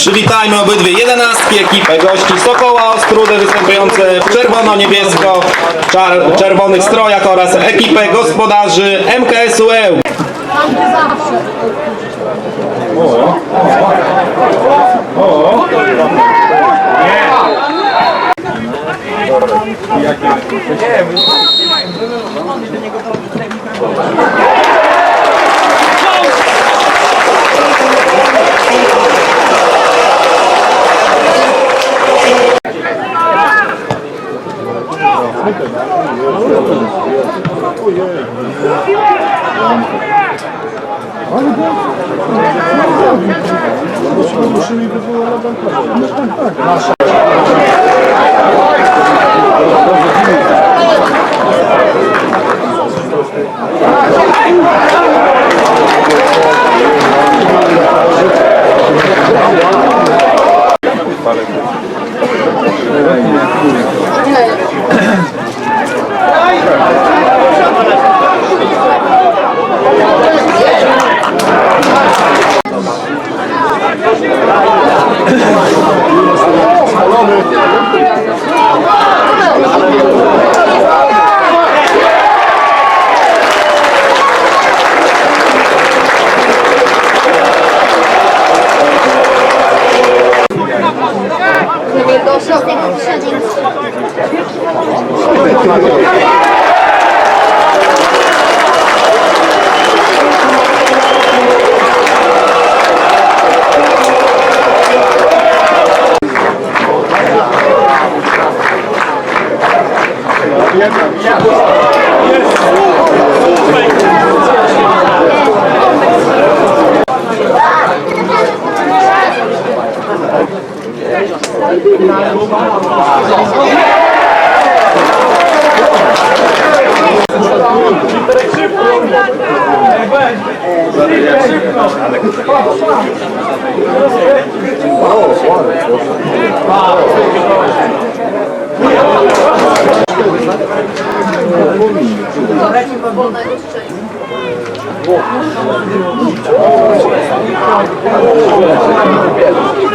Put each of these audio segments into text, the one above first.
Przywitajmy obydwie jedenastki ekipę gości Sokoła Ostrudy występujące w czerwono-niebiesko-czerwonych strojach oraz ekipę gospodarzy MKS UEł. Go Wow,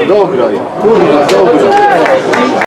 Dobra, kurwa, dobra.